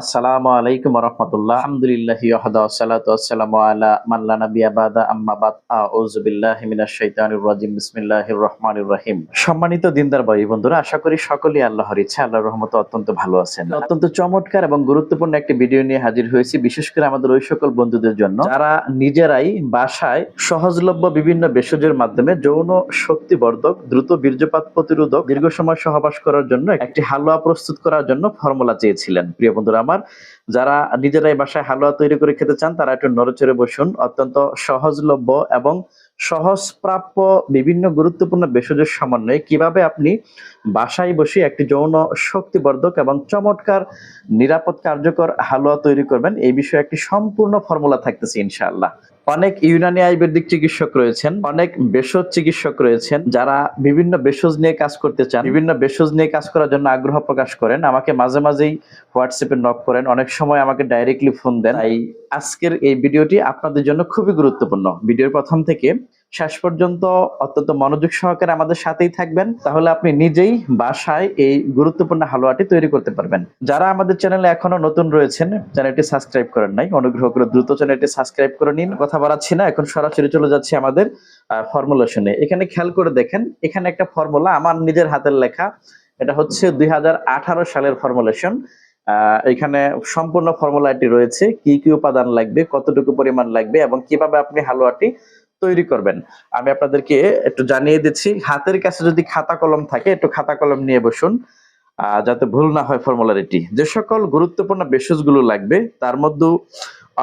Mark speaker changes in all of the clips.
Speaker 1: আসসালামু আলাইকুম রহমতুল্লাহ আলহামদুলিল্লাহ বিসমিল্লাহির রহিম। সম্মানিত দিনদার ভাই বন্ধুরা, আশা করি সকলেই আল্লাহর ইচ্ছা, আল্লাহর রহমতে অত্যন্ত ভালো আছেন। অত্যন্ত চমৎকার এবং গুরুত্বপূর্ণ একটি ভিডিও নিয়ে হাজির হয়েছি, বিশেষ করে আমাদের ওই সকল বন্ধুদের জন্য। যারা নিজেরাই বাসায় সহজলভ্য বিভিন্ন ভেষজের মাধ্যমে যৌন শক্তিবর্ধক, দ্রুত বীর্যপাত প্রতিরোধক, দীর্ঘ সময় সহবাস করার জন্য একটি হালুয়া প্রস্তুত করার জন্য ফর্মুলা চেয়েছিলেন। প্রিয় বন্ধুরা আমার যারা নিজেরাই বাসায় হালুয়া তৈরি করে খেতে চান, তারা একটু নড়েচড়ে বসুন। অত্যন্ত সহজলভ্য এবং সহজ প্রাপ্য বিভিন্ন গুরুত্বপূর্ণ ভেষজের সমন্বয়ে কীভাবে আপনি বাসায় বসে একটি যৌন শক্তিবর্ধক এবং চমৎকার, নিরাপদ, কার্যকর হালুয়া তৈরি করবেন, এই বিষয়ে একটি সম্পূর্ণ ফর্মুলা থাকতেছে ইনশাআল্লাহ। অনেক ইউনানি আয়ুর্বেদিক চিকিৎসক রয়েছেন, অনেক ভেষজ চিকিৎসক রয়েছেন, যারা বিভিন্ন ভেষজ নিয়ে কাজ করতে চান, বিভিন্ন ভেষজ নিয়ে কাজ করার জন্য আগ্রহ প্রকাশ করেন। আমাকে মাঝে মাঝেই হোয়াটসঅ্যাপে নক করেন, অনেক সময় আমাকে ডাইরেক্টলি ফোন দেন। এই আজকের এই ভিডিওটি আপনাদের জন্য খুবই গুরুত্বপূর্ণ। ভিডিওর প্রথম থেকে শেষ পর্যন্ত অত্যন্ত মনোযোগ সহকারে আমাদের সাথেই থাকবেন। তাহলে আপনি নিজেই বাসায় এই গুরুত্বপূর্ণ হালুয়াটি তৈরি করতে পারবেন। যারা আমাদের চ্যানেলে এখনও নতুন রয়েছেন চ্যানেলটি সাবস্ক্রাইব করেন নাই, অনুগ্রহ করে দ্রুত চ্যানেলটি সাবস্ক্রাইব করে নিন। কথা বাড়াচ্ছি না, এখন সরাসরি চলে যাচ্ছে আমাদের ফর্মুলেশনে এখানে খেয়াল করে দেখেন, এখানে একটা ফর্মুলা আমার নিজের হাতের লেখা। এটা হচ্ছে দুই হাজার আঠারো সালের ফর্মুলেশন এখানে সম্পূর্ণ ফর্মুলাটি রয়েছে। কি কি উপাদান লাগবে, কতটুকু পরিমাণ লাগবে এবং কীভাবে আপনি হালুয়াটি তৈরি করবেন। আমি আপনাদেরকে একটু জানিয়ে দিচ্ছি, হাতের কাছে যদি খাতা কলম থাকে, একটু খাতা কলম নিয়ে বসুন যাতে ভুল না হয় ফর্মুলারিটি যে সকল গুরুত্বপূর্ণগুলো লাগবে, তার মধ্যে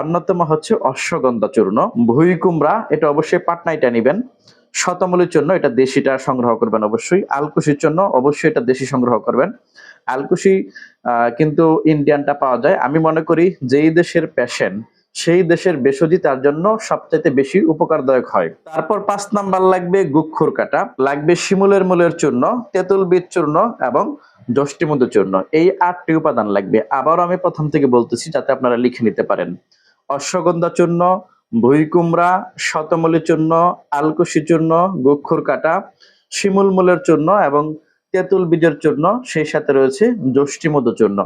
Speaker 1: অন্যতম হচ্ছে অশ্বগন্ধা চূর্ণ ভুই কুমড়া, এটা অবশ্যই পাটনাইটা নিবেন। শতমূলের জন্য এটা দেশিটা সংগ্রহ করবেন অবশ্যই। আলকুশির জন্য অবশ্যই এটা দেশি সংগ্রহ করবেন। আলকুশি কিন্তু ইন্ডিয়ানটা পাওয়া যায়। আমি মনে করি যেই দেশের পেশেন্ট সেই দেশের ভেষজি তার জন্য সবচাইতে বেশি উপকারদায়ক হয়। তারপর পাঁচ নাম্বার লাগবে গুক্ষুর কাটা লাগবে শিমুলের মূলের চূর্ণ তেঁতুল বীজ চূর্ণ এবং যষ্টিমধু চূর্ণ। এই আটটি উপাদান লাগবে। আবারও আমি প্রথম থেকে বলতেছি যাতে আপনারা লিখে নিতে পারেন। অশ্বগন্ধা চূর্ণ, ভুই কুমড়া শতমূলি চূর্ণ, আলকুশি চূর্ণ গুক্ষুর কাটা শিমুল মূলের চূর্ণ এবং তেঁতুল বীজের চূর্ণ, সেই সাথে রয়েছে যষ্টিমধু চূর্ণ।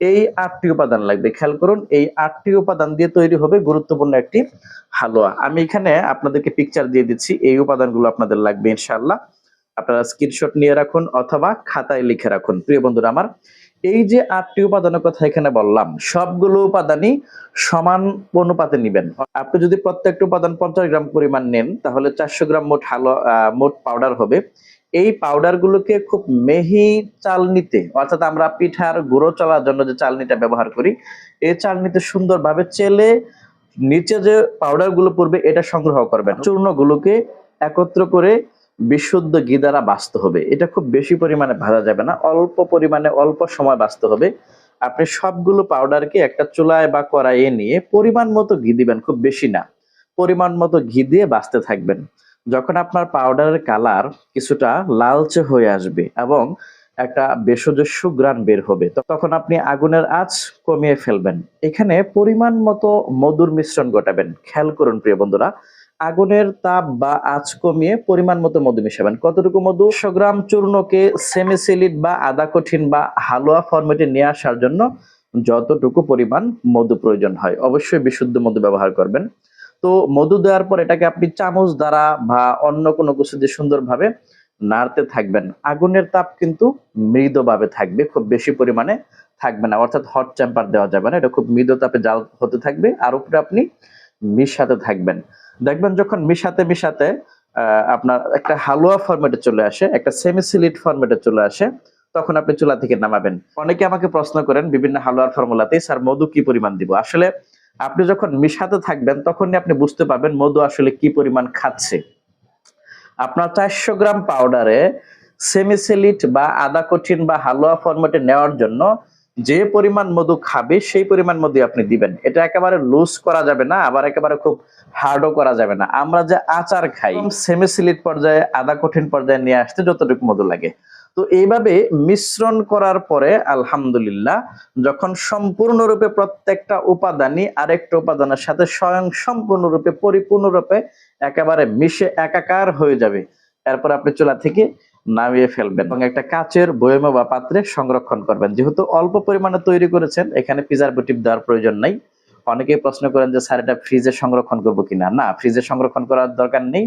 Speaker 1: এই আটটি উপাদান লাগবে। খেয়াল করুন, এই আটটি উপাদান দিয়ে তৈরি হবে গুরুত্বপূর্ণ একটি হালুয়া। আমি এখানে আপনাদেরকে পিকচার দিয়ে দিচ্ছি, এই উপাদানগুলো আপনাদের লাগবে ইনশাল্লাহ আপনারা স্ক্রিনশট নিয়ে রাখুন অথবা খাতায় লিখে রাখুন। প্রিয় বন্ধুরা আমার, এই যে আটটি উপাদানের কথা এখানে বললাম, সবগুলো উপাদানই সমান অনুপাতে নিবেন। আপনি যদি প্রত্যেকটা উপাদান পঞ্চাশ গ্রাম পরিমাণ নেন, তাহলে চারশো গ্রাম মোট হালুয়া মোট পাউডার হবে। এই পাউডার গুলোকে খুব মেহি চালনিতে, অর্থাৎ আমরা পিঠার গুঁড়ো চলার জন্য যে চালনিটা ব্যবহার করি, এই চালনিতে সুন্দরভাবে চেলে নিচে যে পাউডারগুলো পড়বে এটা সংগ্রহ করবেন। চূর্ণ গুলোকে একত্র করে বিশুদ্ধ ঘি দ্বারা বাঁচতে হবে। এটা খুব বেশি পরিমাণে ভাজা যাবে না, অল্প পরিমাণে অল্প সময় বাঁচতে হবে। আপনি সবগুলো পাউডারকে একটা চুলায় বা কড়াইয়ে নিয়ে পরিমাণ মতো ঘি দিবেন, খুব বেশি না। পরিমাণ মতো ঘি দিয়ে বাঁচতে থাকবেন। যখন আপনার পাউডারের কালার কিছুটা লালচে হয়ে আসবে এবং একটা ভেষজ সুগ্রান বের হবে তখন আপনি আগুনের আঁচ কমিয়ে ফেলবেন। এখানে পরিমাণ মতো মধুর মিশ্রণ ঘটাবেন খেয়াল করুন প্রিয় বন্ধুরা, আগুনের তাপ বা আঁচ কমিয়ে পরিমাণ মতো মধু মিশাবেন। কতটুকু মধু? একশো গ্রাম চূর্ণকে সেমিসিলিড বা আদা কঠিন বা হালুয়া ফরমেটে নিয়ে আসার জন্য যতটুকু পরিমাণ মধু প্রয়োজন হয়। অবশ্যই বিশুদ্ধ মধু ব্যবহার করবেন। তো মধু দেওয়ার পর এটাকে আপনি চামচ দ্বারা বা অন্য কোনো কিছু দিয়ে সুন্দরভাবে নাড়তে থাকবেন। আগুনের তাপ কিন্তু মৃদভাবে থাকবে, খুব বেশি পরিমাণে থাকবে না। অর্থাৎ হট চ্যাম্পার দেওয়া যাবে না, এটা খুব মৃদ তাপে জাল হতে থাকবে আর উপরে আপনি মিশাতে থাকবেন। দেখবেন যখন মিশাতে মিশাতে আপনার একটা হালুয়া ফরম্যাটে চলে আসে, একটা সেমিসিলিট ফরম্যাটে চলে আসে, তখন আপনি চুলা থেকে নামাবেন। অনেকে আমাকে প্রশ্ন করেন বিভিন্ন হালুয়ার ফর্মুলাতে স্যার, মধু কি পরিমাণ দিব? আসলে আপনি যখন মিশাতে থাকবেন তখনই আপনি বুঝতে পারবেন মধু আসলে কি পরিমাণ খাচ্ছে। আপনার চারশো গ্রাম পাউডারে সেমিসেলিট বা আদা কঠিন বা হালুয়া ফরম্যাটে নেওয়ার জন্য যে পরিমাণ মধু খাবে সেই পরিমাণ মধু আপনি দিবেন। এটা একেবারে লুজ করা যাবে না আবার একেবারে খুব হার্ডও করা যাবে না। আমরা যে আচার খাই সেমিসিলিট পর্যায়ে আদা কঠিন পর্যায়ে নিয়ে আসতে যতটুকু মধু লাগে। তো এইভাবে মিশ্রণ করার পরে আলহামদুলিল্লাহ যখন সম্পূর্ণরূপে প্রত্যেকটা উপাদানই আরেকটা উপাদানের সাথে স্বয়ং সম্পূর্ণরূপে, পরিপূর্ণরূপে একেবারে মিশে একাকার হয়ে যাবে। এরপর আপনি চুলা থেকে নামিয়ে ফেলবেন এবং একটা কাচের বয়মে বা পাত্রে সংরক্ষণ করবেন। যেহেতু অল্প পরিমাণে তৈরি করেছেন, এখানে প্রিজারভেটিভ দেওয়ার প্রয়োজন নাই। অনেকেই প্রশ্ন করেন যে, স্যার, এটা ফ্রিজে সংরক্ষণ করব কিনা? না ফ্রিজে সংরক্ষণ করার দরকার নেই।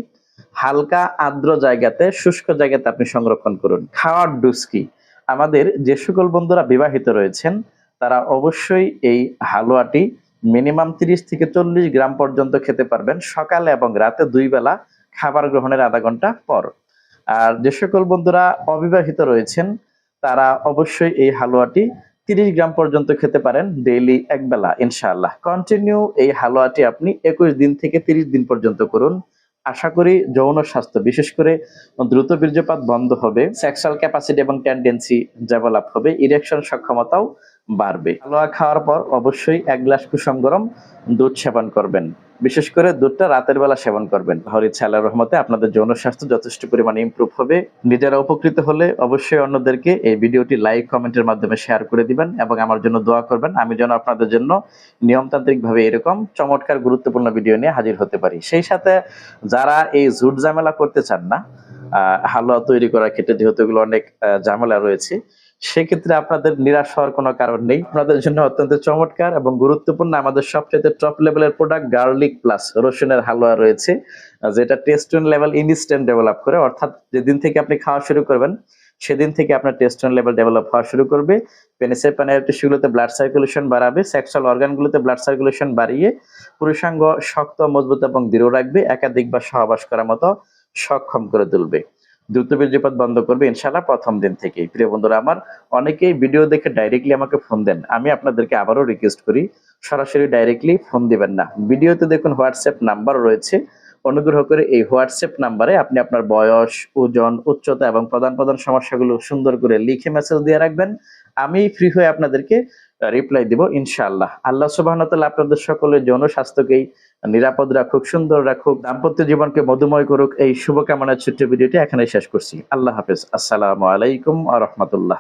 Speaker 1: হালকা আর্দ্র জায়গাতে, শুষ্ক জায়গাতে আপনি সংরক্ষণ করুন। খাওয়ার ডুস্কি আমাদের যে সকল বন্ধুরা বিবাহিত রয়েছেন, তারা অবশ্যই এই হালুয়াটি মিনিমাম তিরিশ থেকে চল্লিশ গ্রাম পর্যন্ত খেতে পারবেন সকালে এবং রাতে দুই বেলা খাবার গ্রহণের আধা ঘণ্টা পর। আর যে সকল বন্ধুরা অবিবাহিত রয়েছেন, তারা অবশ্যই এই হালুয়াটি তিরিশ গ্রাম পর্যন্ত খেতে পারেন ডেইলি এক বেলা, ইনশাআল্লাহ। কন্টিনিউ এই হালুয়াটি আপনি একুশ দিন থেকে তিরিশ দিন পর্যন্ত করুন। আশা করি যৌন স্বাস্থ্য, বিশেষ করে দ্রুত বীর্যপাত বন্ধ হবে সেক্সুয়াল ক্যাপাসিটি এবং টেন্ডেন্সি ডেভেলপ হবে ইরেকশন সক্ষমতাও বাড়বে। হালুয়া খাওয়ার পর অবশ্যই এক গ্লাস কুসুম গরম দুধ সেবন করবেন। বিশেষ করে দুধটা রাতের বেলা সেবন করবেন। হরি ছালা রহমতে আপনাদের যৌন স্বাস্থ্য যথেষ্ট পরিমাণে ইমপ্রুভ হবে। নিজেরা উপকৃত হলে অবশ্যই অন্যদেরকে এই ভিডিওটি লাইক কমেন্টের মাধ্যমে শেয়ার করে দিবেন এবং আমার জন্য দোয়া করবেন। আমি যেন আপনাদের জন্য নিয়মতান্ত্রিক ভাবে এরকম চমৎকার গুরুত্বপূর্ণ ভিডিও নিয়ে হাজির হতে পারি। সেই সাথে যারা এই ঝুট ঝামেলা করতে চান না আহ, হালুয়া তৈরি করার ক্ষেত্রে যেহেতু এগুলো অনেক ঝামেলা রয়েছে সেক্ষেত্রে আপনাদের নিরাশ হওয়ার কোনো কারণ নেই। আপনাদের জন্য অত্যন্ত চমৎকার এবং গুরুত্বপূর্ণ আমাদের সবচেয়ে টপ লেভেলের প্রোডাক্ট গার্লিক প্লাস রসুনের হালুয়া রয়েছে, যেটা টেস্টন লেভেল ইনস্ট্যান্ট ডেভেলপ করে, অর্থাৎ যেদিন থেকে আপনি খাওয়া শুরু করবেন, সেদিন থেকে আপনার টেস্টন লেভেল ডেভেলপ হওয়া শুরু করবে। পেনিসের প্যানের টিস্যুগুলোতে ব্লাড সার্কুলেশন বাড়াবে সেক্সুয়াল অর্গানগুলোতে ব্লাড সার্কুলেশন বাড়িয়ে পুরুষাঙ্গ শক্ত, মজবুত এবং দৃঢ় রাখবে, একাধিক বা সহবাস করার মতো সক্ষম করে তুলবে। দ্রুত বীর্যপাত বন্ধ করবে ইনশাল্লাহ প্রথম দিন থেকেই। প্রিয় বন্ধুরা, আমার অনেকেই ভিডিও দেখে ডাইরেক্টলি আমাকে ফোন দেন। আমি আপনাদেরকে আবারও রিকোয়েস্ট করি, সরাসরি ডাইরেক্টলি ফোন দিবেন না। ভিডিওতে দেখুন হোয়াটসঅ্যাপ নাম্বার রয়েছে। অনুগ্রহ করে এই হোয়াটসঅ্যাপ নাম্বারে আপনি আপনার বয়স, ওজন, উচ্চতা এবং প্রধান প্রধান সমস্যাগুলো সুন্দর করে লিখে মেসেজ দিয়ে রাখবেন। আমি ফ্রি হয়ে আপনাদেরকে রিপ্লাই দিব, ইনশাআল্লাহ। আল্লাহ সুবাহ আপনাদের সকলের যৌন স্বাস্থ্যকেই নিরাপদ রাখুক, সুন্দর রাখুক, দাম্পত্য জীবনকে মধুময় করুক, এই শুভকামনার ছোট্ট ভিডিওটি এখানে শেষ করছি। আল্লাহ হাফেজ। আসসালামু আলাইকুম আ রহমতুল্লাহ।